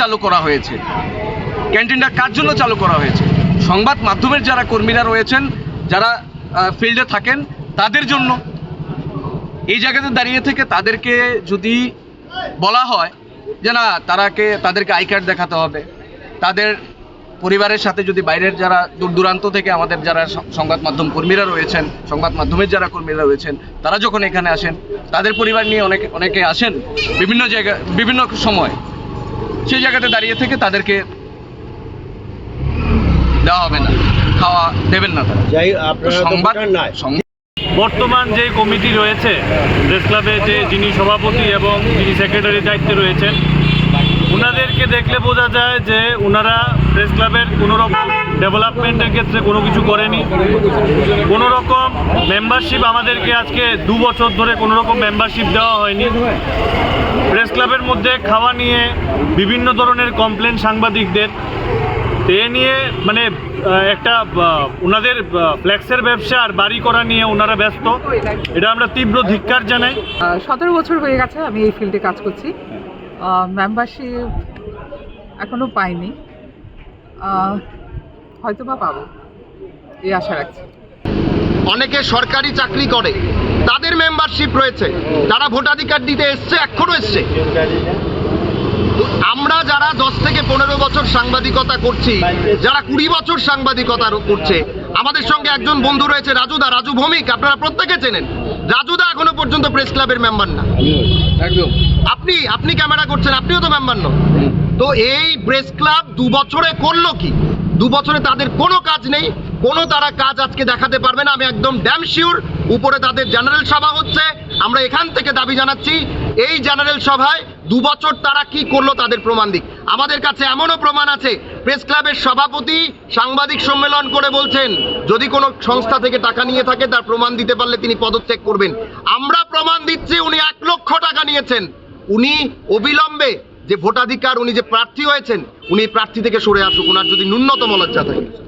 চালু করা হয়েছে। ক্যান্টিনটা কার জন্য চালু করা হয়েছে? সংবাদ মাধ্যমের যারা কর্মীরা রয়েছেন, যারা ফিল্ডে থাকেন, তাদের জন্য। এই জায়গাতে দাঁড়িয়ে থেকে তাদেরকে যদি বলা হয় যে না, তারাকে, তাদেরকে আই কার্ড দেখাতে হবে, তাদের পরিবারের সাথে যদি বাইরের যারা দূর দূরান্ত থেকে আমাদের যারা সংবাদ মাধ্যম কর্মীরা রয়েছেন, সংবাদ মাধ্যমের যারা কর্মীরা রয়েছেন, তারা যখন এখানে আসেন, তাদের পরিবার নিয়ে অনেকে অনেকে আসেন বিভিন্ন জায়গা, বিভিন্ন সময়। সেই জায়গাতে দাঁড়িয়ে থেকে তাদেরকে দেওয়া হবে না খাওয়া দেবেন না সংবাদ সংবাদ বর্তমান যে কমিটি রয়েছে প্রেস ক্লাবে যে যিনি সভাপতি এবং যিনি সেক্রেটারি দায়িত্বে রয়েছেন ওনাদেরকে দেখলে বোঝা যায় যে ওনারা প্রেস ক্লাবের কোনো রকম ডেভেলপমেন্টের ক্ষেত্রে কোনো কিছু করেনি। কোনো রকম মেম্বারশিপ আমাদেরকে আজকে দু বছর ধরে কোনো রকম মেম্বারশিপ দেওয়া হয়নি। প্রেস ক্লাবের মধ্যে খাওয়া নিয়ে বিভিন্ন ধরনের কমপ্লেন সাংবাদিকদের। এ নিয়ে মানে একটা ওনাদের ফ্ল্যাক্সের ব্যবসা আর বাড়ি করা নিয়ে ওনারা ব্যস্ত। এটা আমরা তীব্র ধিক্কার জানাই। সতেরো বছর হয়ে গেছে আমি এই ফিল্ডে কাজ করছি। মেম্বারশিপ এখনও পাইনি। হয়তো বা পাবো। এই আশা রাখছি। অনেকে সরকারি চাকরি করে। তাদের মেম্বারশিপ রয়েছে। তারা ভোটাধিকার দিতে এসছে এখনও এসছে। আমরা যারা দশ থেকে পনেরো বছর সাংবাদিকতা করছি যারা কুড়ি বছর সাংবাদিকতা করছে আমাদের সঙ্গে একজন বন্ধু রয়েছে রাজুদা। রাজু ভৌমিক আপনারা প্রত্যেকে চেনেন। রাজুদা এখনও পর্যন্ত প্রেস ক্লাবের মেম্বার না। একদম। আপনি আপনি ক্যামেরা করছেন আপনিও তো মেম্বার নন। তো এই প্রেস ক্লাব দু বছরে করল কি? দু বছরে তাদের কোনো কাজ নেই, কোনো তারা কাজ আজকে দেখাতে পারবে না। আমি একদম ড্যাম শিওর উপরে তাদের জেনারেল সভা হচ্ছে। আমরা এখান থেকে দাবি জানাচ্ছি, এই জেনারেল সভায় দু বছর তারা কি করল তাদের প্রমাণ দিক। আমাদের কাছে এমনও প্রমাণ আছে প্রেস ক্লাবের সভাপতি সাংবাদিক সম্মেলন করে বলছেন, যদি কোনো সংস্থা থেকে টাকা নিয়ে থাকে, তার প্রমাণ দিতে পারলে তিনি পদত্যাগ করবেন। আমরা প্রমাণ দিচ্ছি, উনি এক লক্ষ টাকা নিয়েছেন। উনি অবিলম্বে যে ভোটাধিকার, উনি যে প্রার্থী হয়েছেন, উনি প্রার্থী থেকে সরে আসুক ওনার যদি ন্যূনতম লজ্জা থাকে।